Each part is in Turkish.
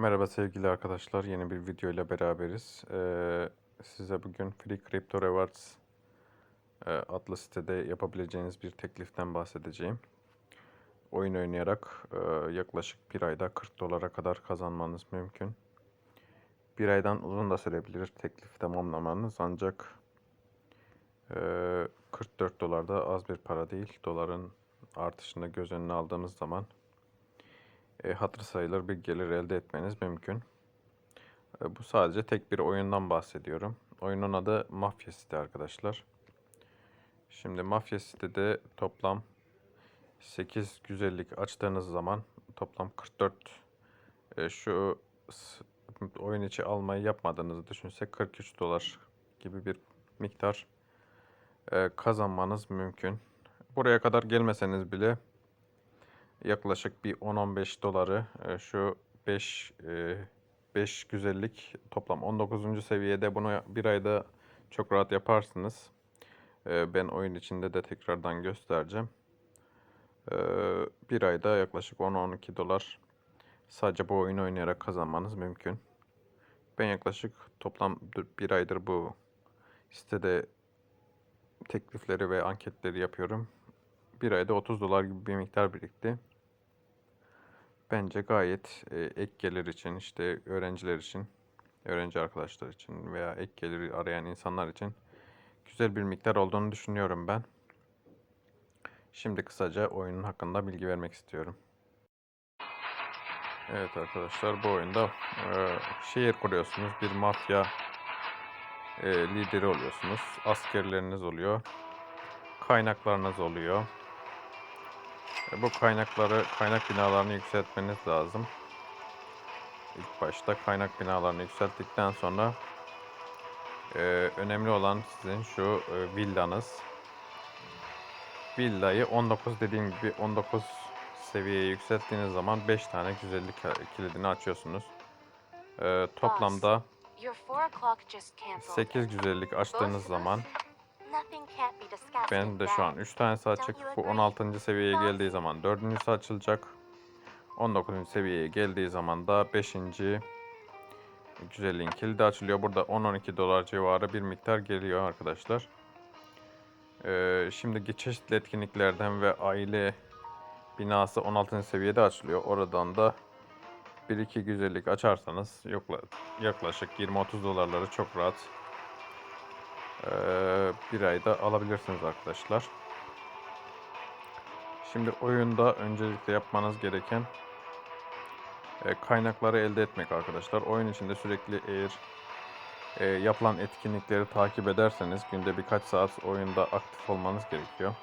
Merhaba sevgili arkadaşlar. Yeni bir video ile beraberiz. Ee, size bugün Free Crypto Rewards e, adlı sitede yapabileceğiniz bir tekliften bahsedeceğim. Oyun oynayarak e, yaklaşık bir ayda 40 dolara kadar kazanmanız mümkün. Bir aydan uzun da sürebilir teklif tamamlamanız ancak e, 44 dolar da az bir para değil. Doların artışını göz önüne aldığımız zaman e, hatır sayılır bir gelir elde etmeniz mümkün. E, bu sadece tek bir oyundan bahsediyorum. Oyunun adı Mafya City arkadaşlar. Şimdi Mafya City'de toplam 8 güzellik açtığınız zaman toplam 44 e, şu oyun içi almayı yapmadığınızı düşünsek 43 dolar gibi bir miktar e, kazanmanız mümkün. Buraya kadar gelmeseniz bile yaklaşık bir 10-15 doları e, şu 5 5 güzellik toplam 19. seviyede bunu bir ayda çok rahat yaparsınız. E, Ben oyun içinde de tekrardan göstereceğim. E, Bir ayda yaklaşık 10-12 dolar sadece bu oyunu oynayarak kazanmanız mümkün. Ben yaklaşık toplam bir aydır bu sitede teklifleri ve anketleri yapıyorum. Bir ayda 30 dolar gibi bir miktar birikti. Bence gayet e, ek gelir için işte öğrenciler için, öğrenci arkadaşlar için veya ek gelir arayan insanlar için güzel bir miktar olduğunu düşünüyorum ben. Şimdi kısaca oyunun hakkında bilgi vermek istiyorum. Evet arkadaşlar bu oyunda e, şehir kuruyorsunuz. Bir mafya e, lideri oluyorsunuz. Askerleriniz oluyor. Kaynaklarınız oluyor. E, Bu kaynakları, kaynak binalarını yükseltmeniz lazım. İlk başta kaynak binalarını yükselttikten sonra e, önemli olan sizin şu e, villanız. Villayı 19 dediğim gibi 19 seviyeye yükselttiğiniz zaman 5 tane güzellik kilidini açıyorsunuz. E, toplamda Your four o'clock just canceled. 8 güzellik açtığınız zaman Nothing can't be discussed Ben in de şu an bed. 3 tanesi açık. Bu 16. seviyeye geldiği zaman 4.sü açılacak. 19. seviyeye geldiği zaman da 5. güzelliğin kilidi açılıyor. Burada 10-12 dolar civarı bir miktar geliyor arkadaşlar. Ee, şimdi çeşitli etkinliklerden ve aile binası 16. seviyede açılıyor. Oradan da 1-2 güzellik açarsanız yaklaşık 20-30 dolarları çok rahat bir ayda alabilirsiniz arkadaşlar. Şimdi oyunda öncelikle yapmanız gereken e, kaynakları elde etmek arkadaşlar. Oyun içinde sürekli eğer e, yapılan etkinlikleri takip ederseniz günde birkaç saat oyunda aktif olmanız gerekiyor.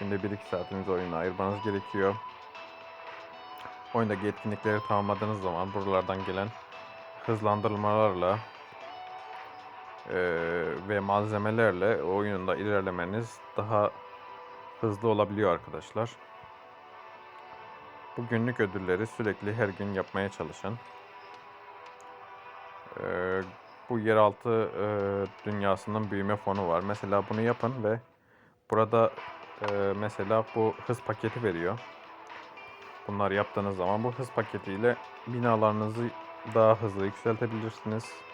Günde 1-2 saatinizi oyuna ayırmanız gerekiyor. Oyundaki etkinlikleri tamamladığınız zaman buralardan gelen hızlandırmalarla ve malzemelerle oyunda ilerlemeniz daha hızlı olabiliyor arkadaşlar. Bu günlük ödülleri sürekli her gün yapmaya çalışın. Eee, bu yeraltı eee, dünyasının büyüme fonu var. Mesela bunu yapın ve burada eee, mesela bu hız paketi veriyor. Bunlar yaptığınız zaman bu hız paketiyle binalarınızı daha hızlı yükseltebilirsiniz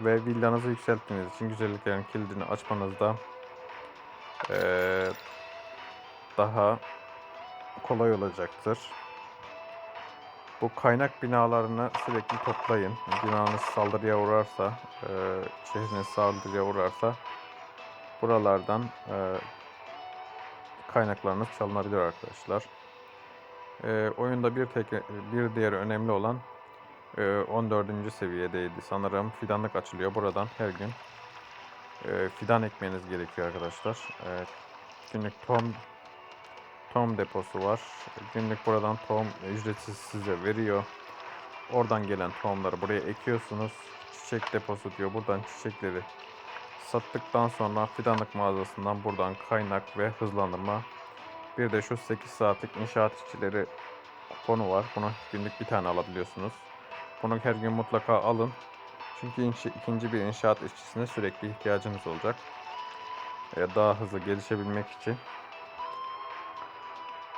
ve villanızı yükselttiğiniz için güzelliklerin kilidini açmanızda eee, daha kolay olacaktır. Bu kaynak binalarını sürekli toplayın. Binanız saldırıya uğrarsa, eee şehriniz saldırıya uğrarsa buralardan kaynaklarınız çalınabilir arkadaşlar. Oyunda bir tek bir diğer önemli olan 14. seviyedeydi sanırım. Fidanlık açılıyor. Buradan her gün eee, fidan ekmeniz gerekiyor arkadaşlar. Evet. Günlük tohum tohum deposu var. Günlük buradan tohum ücretsiz size veriyor. Oradan gelen tohumları buraya ekiyorsunuz. Çiçek deposu diyor. Buradan çiçekleri sattıktan sonra fidanlık mağazasından buradan kaynak ve hızlandırma. Bir de şu 8 saatlik inşaat işçileri kuponu var. Bunu günlük bir tane alabiliyorsunuz. Bunu her gün mutlaka alın. Çünkü ikinci bir inşaat işçisine sürekli ihtiyacınız olacak. Ee, daha hızlı gelişebilmek için.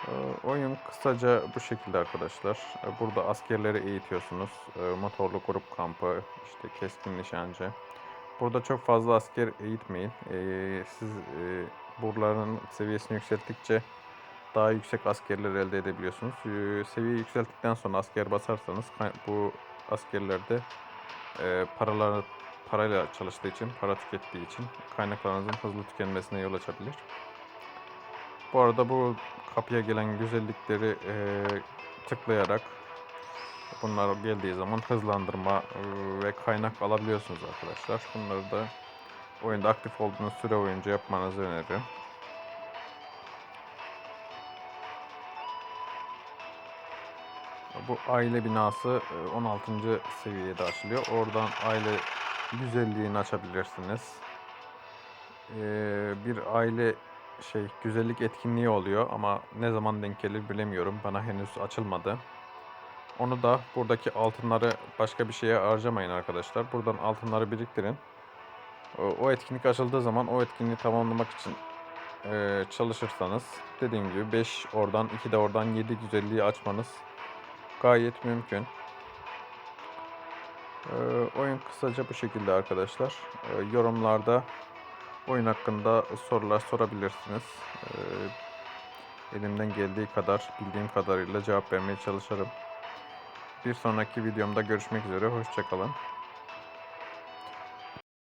Ee, Oyun kısaca bu şekilde arkadaşlar. Ee, Burada askerleri eğitiyorsunuz. Ee, Motorlu grup kampı, işte keskin nişancı. Burada çok fazla asker eğitmeyin. Ee, Siz e, buraların seviyesini yükselttikçe daha yüksek askerler elde edebiliyorsunuz. Ee, Seviye yükselttikten sonra asker basarsanız kay- bu askerlerde e, paralar parayla çalıştığı için, para tükettiği için kaynaklarınızın hızlı tükenmesine yol açabilir. Bu arada bu kapıya gelen güzellikleri e, tıklayarak bunlar geldiği zaman hızlandırma e, ve kaynak alabiliyorsunuz arkadaşlar. Bunları da oyunda aktif olduğunuz süre boyunca yapmanızı öneririm. Bu aile binası e, 16. seviyede açılıyor. Oradan aile güzelliğini açabilirsiniz. Ee, bir aile şey güzellik etkinliği oluyor ama ne zaman denk gelir bilemiyorum. Bana henüz açılmadı. Onu da buradaki altınları başka bir şeye harcamayın arkadaşlar. Buradan altınları biriktirin. O, o etkinlik açıldığı zaman o etkinliği tamamlamak için e, çalışırsanız dediğim gibi 5 oradan 2 de oradan 7 güzelliği açmanız gayet mümkün. Ee, oyun kısaca bu şekilde arkadaşlar. Ee, yorumlarda oyun hakkında sorular sorabilirsiniz. Ee, elimden geldiği kadar, bildiğim kadarıyla cevap vermeye çalışırım. Bir sonraki videomda görüşmek üzere. Hoşçakalın.